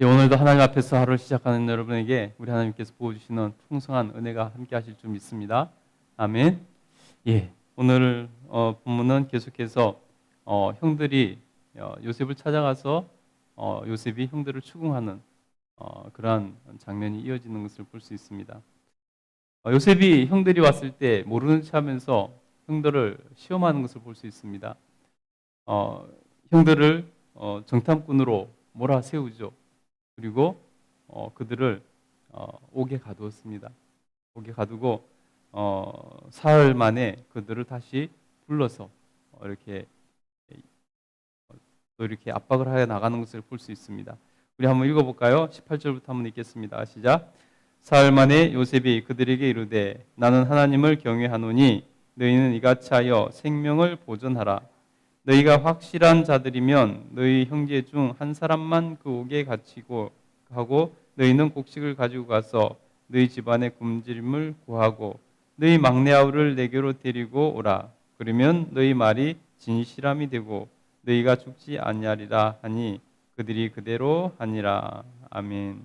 예, 오늘도 하나님 앞에서 하루를 시작하는 여러분에게 우리 하나님께서 부어주시는 풍성한 은혜가 함께 하실 줄 믿습니다. 아멘. 예, 오늘 어, 본문은 계속해서 어, 형들이 어, 요셉을 찾아가서 어, 요셉이 형들을 추궁하는 어, 그러한 장면이 이어지는 것을 볼 수 있습니다. 어, 요셉이 형들이 왔을 때 모르는 척하면서 형들을 시험하는 것을 볼 수 있습니다. 어, 형들을 어, 정탐꾼으로 몰아세우죠. 그리고 어, 그들을 어, 옥에 가두었습니다. 옥에 가두고 어, 사흘 만에 그들을 다시 불러서 어, 이렇게 어, 또 이렇게 압박을 하여 나가는 것을 볼 수 있습니다. 우리 한번 읽어볼까요? 18절부터 한번 읽겠습니다. 시작. 사흘 만에 요셉이 그들에게 이르되 나는 하나님을 경외하노니 너희는 이같이 하여 생명을 보존하라. 너희가 확실한 자들이면 너희 형제 중 한 사람만 그 옥에 갇히고 하고 너희는 곡식을 가지고 가서 너희 집안의 굶주림을 구하고 너희 막내 아우를 내게로 데리고 오라. 그러면 너희 말이 진실함이 되고 너희가 죽지 아니하리라 하니 그들이 그대로 하니라. 아멘.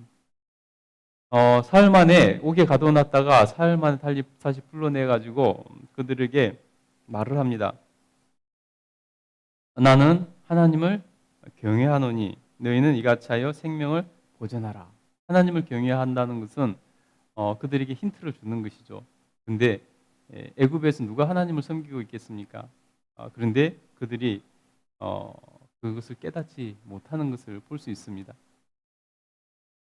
어, 사흘 만에 옥에 가둬놨다가 사흘 만에 다시 불러내 가지고 그들에게 말을 합니다. 나는 하나님을 경외하노니 너희는 이같이 하여 생명을 보존하라. 하나님을 경외한다는 것은 어, 그들에게 힌트를 주는 것이죠. 근데 예, 애굽에서 누가 하나님을 섬기고 있겠습니까? 아, 그런데 그들이 어, 그것을 깨닫지 못하는 것을 볼 수 있습니다.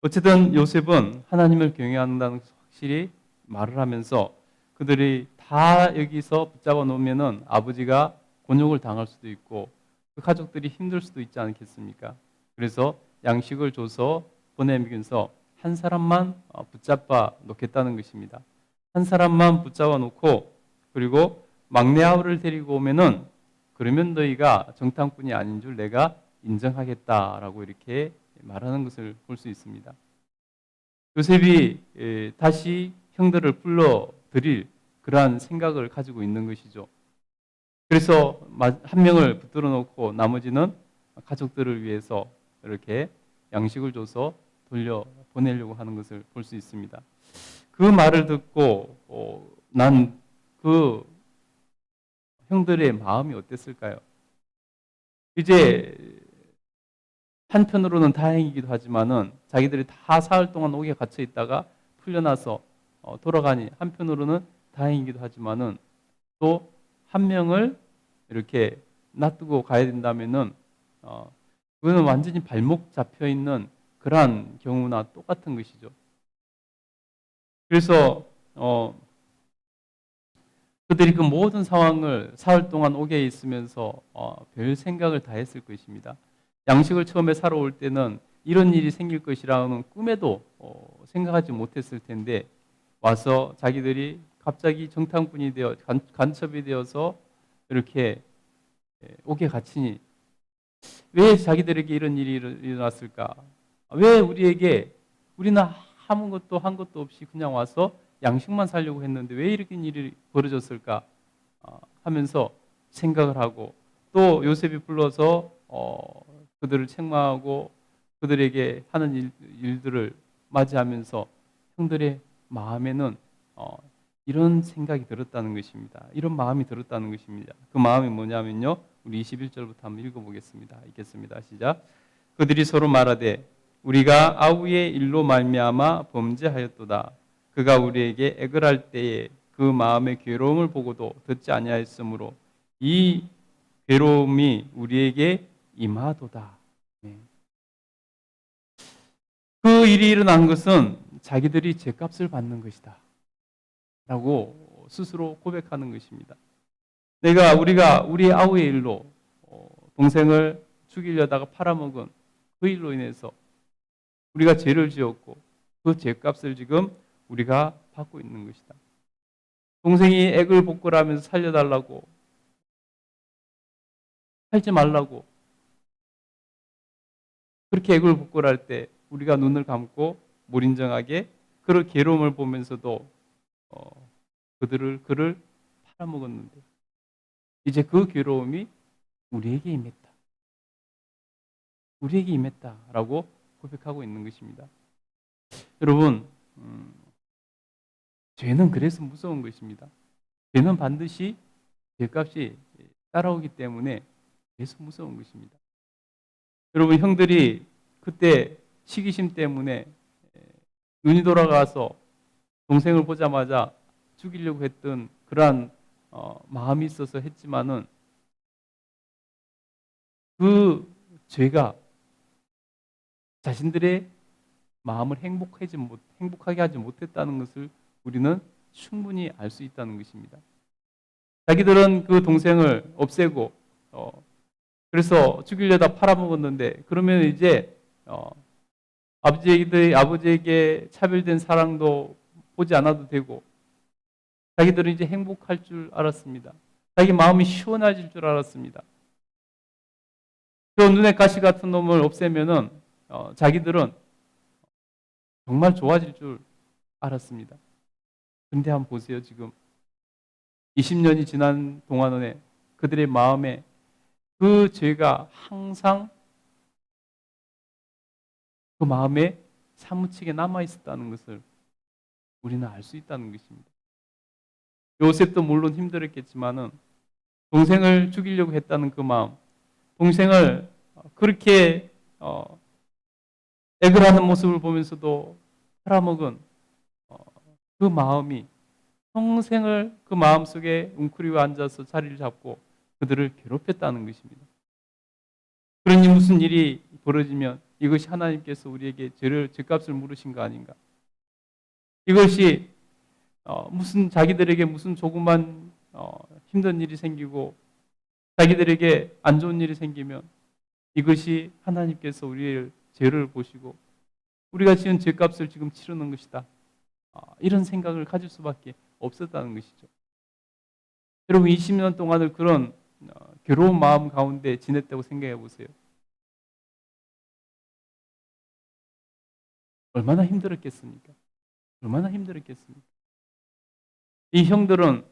어쨌든 요셉은 하나님을 경외한다는 것을 확실히 말을 하면서 그들이 다 여기서 붙잡아 놓으면은 아버지가 곤욕을 당할 수도 있고 그 가족들이 힘들 수도 있지 않겠습니까? 그래서 양식을 줘서 보내면서 한 사람만 어, 붙잡아 놓겠다는 것입니다. 한 사람만 붙잡아 놓고 그리고 막내 아우를 데리고 오면은 그러면 너희가 정탐꾼이 아닌 줄 내가 인정하겠다라고 이렇게 말하는 것을 볼 수 있습니다. 요셉이 에, 다시 형들을 불러 드릴 그러한 생각을 가지고 있는 것이죠. 그래서 한 명을 붙들어 놓고 나머지는 가족들을 위해서 이렇게 양식을 줘서 돌려 보내려고 하는 것을 볼 수 있습니다. 그 말을 듣고 어, 난그 형들의 마음이 어땠을까요? 이제 한편으로는 다행이기도 하지만은 자기들이 다 사흘 동안 옥에 갇혀 있다가 풀려나서 어, 돌아가니 한편으로는 다행이기도 하지만은 또 한 명을 이렇게 놔두고 가야 된다면은 어, 그거는 완전히 발목 잡혀 있는 그러한 경우나 똑같은 것이죠. 그래서 어, 그들이 그 모든 상황을 사흘 동안 옥에 있으면서 어, 별 생각을 다 했을 것입니다. 양식을 처음에 사러 올 때는 이런 일이 생길 것이라는 꿈에도 어, 생각하지 못했을 텐데 와서 자기들이 갑자기 정탐꾼이 되어 간, 간첩이 되어서 이렇게 예, 옥에 갇히니 왜 자기들에게 이런 일이 일어났을까? 왜 우리에게 우리는 아무것도 한 것도 없이 그냥 와서 양식만 살려고 했는데 왜 이렇게 일이 벌어졌을까? 어, 하면서 생각을 하고 또 요셉이 불러서 어, 그들을 책망하고 그들에게 하는 일, 일들을 맞이하면서 형들의 마음에는 어, 이런 생각이 들었다는 것입니다. 이런 마음이 들었다는 것입니다. 그 마음이 뭐냐면요. 우리 21절부터 한번 읽어보겠습니다. 읽겠습니다. 시작. 그들이 서로 말하되 우리가 아우의 일로 말미암아 범죄하였도다. 그가 우리에게 애걸할 때에 그 마음의 괴로움을 보고도 듣지 아니하였으므로 이 괴로움이 우리에게 임하도다. 네. 그 일이 일어난 것은 자기들이 죄값을 받는 것이다. 라고 스스로 고백하는 것입니다. 내가 우리가 우리 아우의 일로 어, 동생을 죽이려다가 팔아먹은 그 일로 인해서 우리가 죄를 지었고 그 죄값을 지금 우리가 받고 있는 것이다. 동생이 액을 복구하면서 살려달라고 살지 말라고 그렇게 액을 복구할 때 우리가 눈을 감고 무인정하게 그를 괴로움을 보면서도 어, 그들을 그를 팔아먹었는데 이제 그 괴로움이 우리에게 임했다. 우리에게 임했다라고 고백하고 있는 것입니다. 여러분, 음, 죄는 그래서 무서운 것입니다. 죄는 반드시 죄값이 따라오기 때문에 그래서 무서운 것입니다. 여러분 형들이 그때 시기심 때문에 눈이 돌아가서 동생을 보자마자 죽이려고 했던 그러한 어, 마음이 있어서 했지만은 그 죄가 자신들의 마음을 행복하지 못, 행복하게 하지 못했다는 것을 우리는 충분히 알 수 있다는 것입니다. 자기들은 그 동생을 없애고 어, 그래서 죽이려다 팔아먹었는데 그러면 이제 어, 아버지에게 아버지에게 차별된 사랑도 보지 않아도 되고 자기들은 이제 행복할 줄 알았습니다. 자기 마음이 시원해질 줄 알았습니다. 그 눈에 가시 같은 놈을 없애면은 어, 자기들은 정말 좋아질 줄 알았습니다. 근데 한번 보세요 지금 20년이 지난 동안에 그들의 마음에 그 죄가 항상 그 마음에 사무치게 남아 있었다는 것을 우리는 알 수 있다는 것입니다. 요셉도 물론 힘들었겠지만은 동생을 죽이려고 했다는 그 마음, 동생을 그렇게 어, 액을 하는 모습을 보면서도 팔아먹은 어, 그 마음이 평생을 그 마음 속에 웅크리고 앉아서 자리를 잡고 그들을 괴롭혔다는 것입니다. 그러니 무슨 일이 벌어지면 이것이 하나님께서 우리에게 죄를 죄값을 물으신 거 아닌가? 이것이 어, 무슨 자기들에게 무슨 조그만 어, 힘든 일이 생기고 자기들에게 안 좋은 일이 생기면 이것이 하나님께서 우리의 죄를 보시고 우리가 지은 죄값을 지금 치르는 것이다. 어, 이런 생각을 가질 수밖에 없었다는 것이죠. 여러분 20년 동안을 그런 어, 괴로운 마음 가운데 지냈다고 생각해 보세요. 얼마나 힘들었겠습니까? 얼마나 힘들었겠습니까? 이 형들은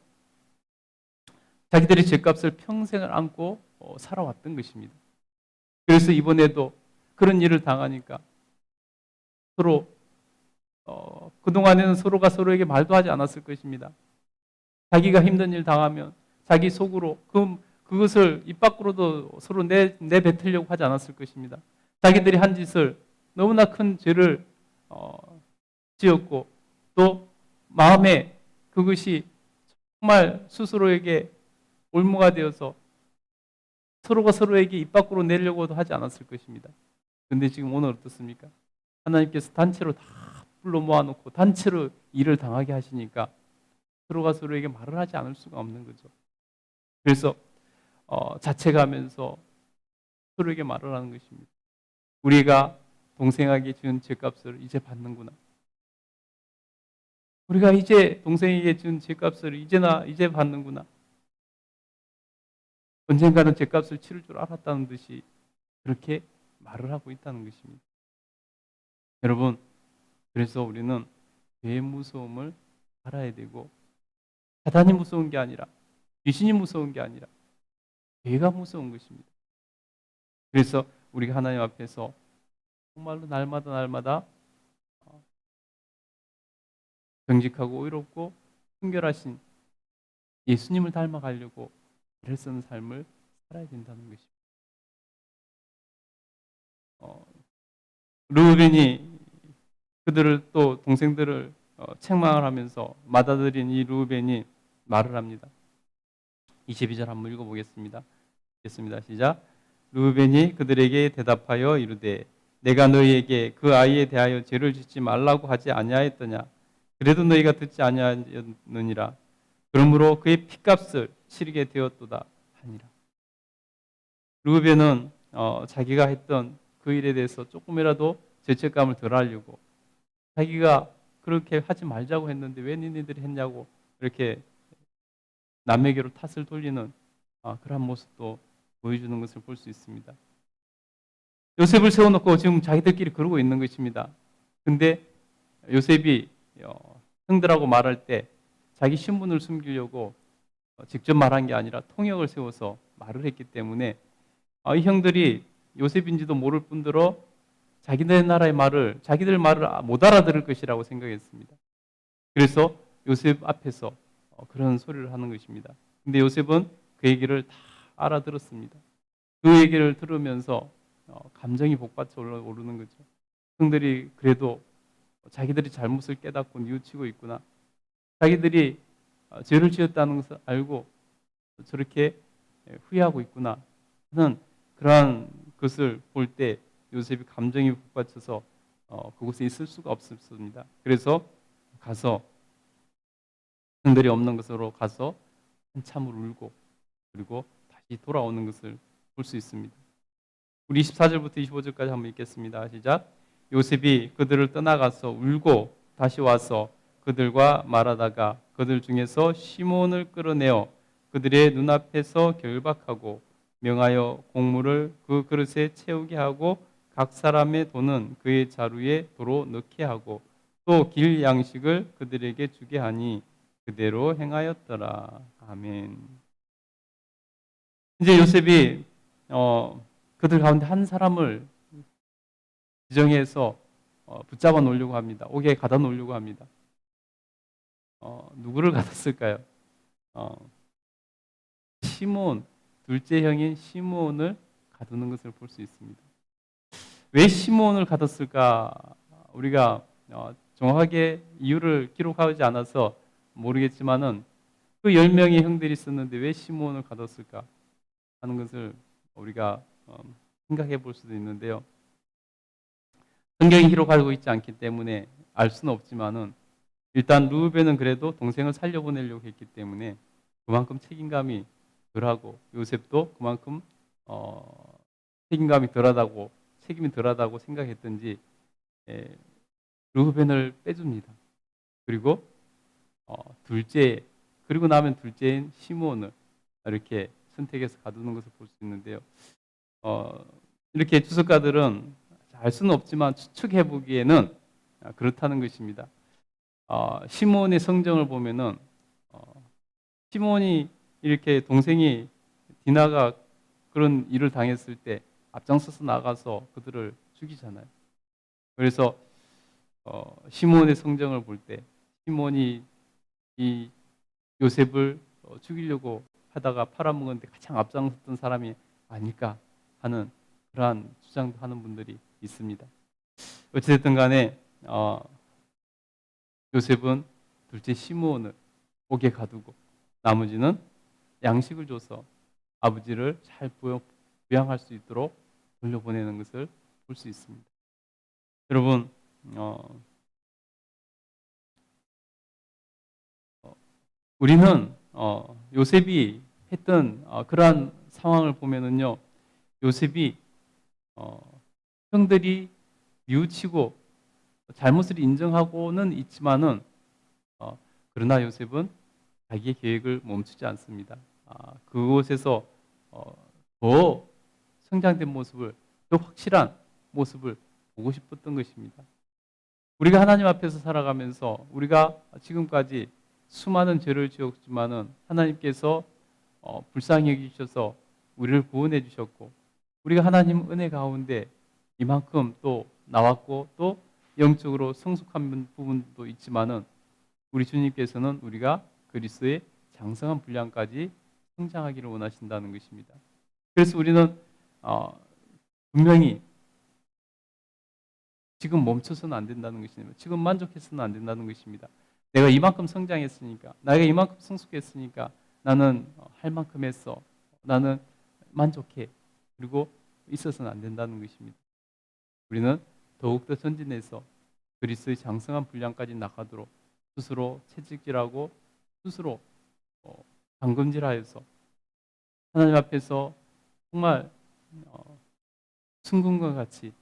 자기들의 죄값을 평생을 안고 어, 살아왔던 것입니다. 그래서 이번에도 그런 일을 당하니까 서로 어, 그동안에는 서로가 서로에게 말도 하지 않았을 것입니다. 자기가 힘든 일 당하면 자기 속으로 그, 그것을 입 밖으로도 서로 내, 내뱉으려고 하지 않았을 것입니다. 자기들이 한 짓을 너무나 큰 죄를 어, 지었고 또 마음에 그것이 정말 스스로에게 올무가 되어서 서로가 서로에게 입 밖으로 내려고도 하지 않았을 것입니다. 근데 지금 오늘 어떻습니까? 하나님께서 단체로 다 불러 모아놓고 단체로 일을 당하게 하시니까 서로가 서로에게 말을 하지 않을 수가 없는 거죠. 그래서 어, 자책하면서 서로에게 말을 하는 것입니다. 우리가 동생에게 준 죄값을 이제 받는구나. 우리가 이제 동생에게 준 죄값을 이제나 이제 받는구나. 언젠가는 죄값을 치를 줄 알았다는 듯이 그렇게 말을 하고 있다는 것입니다. 여러분, 그래서 우리는 죄의 무서움을 알아야 되고 사단이 무서운 게 아니라 귀신이 무서운 게 아니라 죄가 무서운 것입니다. 그래서 우리가 하나님 앞에서 정말로 날마다 날마다 어, 정직하고 의롭고 순결하신 예수님을 닮아가려고 애를 쓰는 삶을 살아야 된다는 것입니다. 어, 루벤이 그들을 또 동생들을 어, 책망을 하면서 맞아들인 이 루벤이 말을 합니다. 22절 한번 읽어보겠습니다. 읽겠습니다. 시작. 루벤이 그들에게 대답하여 이르되 내가 너희에게 그 아이에 대하여 죄를 짓지 말라고 하지 아니하였더냐 그래도 너희가 듣지 아니하였느니라 그러므로 그의 피값을 치르게 되었도다 하니라 루벤은 어, 자기가 했던 그 일에 대해서 조금이라도 죄책감을 덜 하려고 자기가 그렇게 하지 말자고 했는데 왜 니네들이 했냐고 이렇게 남에게로 탓을 돌리는 아, 그런 모습도 보여주는 것을 볼 수 있습니다. 요셉을 세워놓고 지금 자기들끼리 그러고 있는 것입니다. 근데 요셉이 어, 형들하고 말할 때 자기 신분을 숨기려고 어, 직접 말한 게 아니라 통역을 세워서 말을 했기 때문에 아, 이 형들이 요셉인지도 모를 뿐더러 자기네 나라의 말을 자기들 말을 못 알아들을 것이라고 생각했습니다. 그래서 요셉 앞에서 어, 그런 소리를 하는 것입니다. 근데 요셉은 그 얘기를 다 알아들었습니다. 그 얘기를 들으면서 어, 감정이 복받쳐 올라- 오르는 거죠. 형들이 그래도 자기들이 잘못을 깨닫고 뉘우치고 있구나. 자기들이 어, 죄를 지었다는 것을 알고 저렇게 후회하고 있구나 하는 그러한 것을 볼 때 요셉이 감정이 북받쳐서 어, 그곳에 있을 수가 없었습니다. 그래서 가서 형들이 없는 것으로 가서 한참을 울고 그리고 다시 돌아오는 것을 볼 수 있습니다. 우리 24절부터 25절까지 한번 읽겠습니다. 시작. 요셉이 그들을 떠나가서 울고 다시 와서 그들과 말하다가 그들 중에서 시몬을 끌어내어 그들의 눈앞에서 결박하고 명하여 곡물을 그 그릇에 채우게 하고 각 사람의 돈은 그의 자루에 도로 넣게 하고 또 길 양식을 그들에게 주게 하니 그대로 행하였더라. 아멘. 이제 요셉이 어, 그들 가운데 한 사람을 지정해서 어, 붙잡아 놓으려고 합니다. 옥에 가다 놓으려고 합니다. 어, 누구를 가뒀을까요? 어, 시몬, 둘째 형인 시몬을 가두는 것을 볼 수 있습니다. 왜 시몬을 가뒀을까? 우리가 어, 정확하게 이유를 기록하지 않아서 모르겠지만은 그 10명의 형들이 있었는데 왜 시몬을 가뒀을까 하는 것을 우리가 어, 생각해 볼 수도 있는데요. 성경이 기록하고 있지 않기 때문에 알 수는 없지만은 일단 루벤은 그래도 동생을 살려보내려고 했기 때문에 그만큼 책임감이 덜하고 요셉도 그만큼 어, 책임감이 덜하다고 책임이 덜하다고 생각했던지 에, 루벤을 빼줍니다. 그리고 어, 둘째 그리고 나면 둘째인 시몬을 이렇게 선택해서 가두는 것을 볼 수 있는데요. 어, 이렇게 주석가들은 알 수는 없지만 추측해 보기에는 그렇다는 것입니다. 어, 시몬의 성정을 보면은 어, 시몬이 이렇게 동생이 디나가 그런 일을 당했을 때 앞장서서 나가서 그들을 죽이잖아요. 그래서 어, 시몬의 성정을 볼 때 시몬이 이 요셉을 어, 죽이려고 하다가 팔아먹었는데 가장 앞장섰던 사람이 아닐까 하는 그러한 주장도 하는 분들이 있습니다. 어찌됐든 간에 어, 요셉은 둘째 시므온을 옥에 가두고 나머지는 양식을 줘서 아버지를 잘 부양- 부양할 수 있도록 돌려보내는 것을 볼 수 있습니다. 여러분 어, 어, 우리는 어, 요셉이 했던 어, 그러한 상황을 보면은요 요셉이 어, 형들이 뉘우치고 잘못을 인정하고는 있지만은 어, 그러나 요셉은 자기의 계획을 멈추지 않습니다. 아, 그곳에서 어, 더 성장된 모습을 더 확실한 모습을 보고 싶었던 것입니다. 우리가 하나님 앞에서 살아가면서 우리가 지금까지 수많은 죄를 지었지만은 하나님께서 어, 불쌍히 여기셔서 우리를 구원해 주셨고 우리가 하나님 은혜 가운데 이만큼 또 나왔고 또 영적으로 성숙한 부분도 있지만은 우리 주님께서는 우리가 그리스도의 장성한 분량까지 성장하기를 원하신다는 것입니다. 그래서 우리는 어, 분명히 지금 멈춰서는 안 된다는 것입니다. 지금 만족해서는 안 된다는 것입니다. 내가 이만큼 성장했으니까, 내가 이만큼 성숙했으니까 나는 할 만큼 했어. 나는 만족해. 그리고 있어서는 안 된다는 것입니다. 우리는 더욱더 전진해서 그리스의 장성한 분량까지 나가도록 스스로 채찍질하고 스스로 어, 방금질하여서 하나님 앞에서 정말 어, 순금과 같이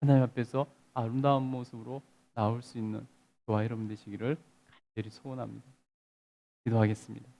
하나님 앞에서 아름다운 모습으로 나올 수 있는 저와 여러분 되시기를 간절히 소원합니다. 기도하겠습니다.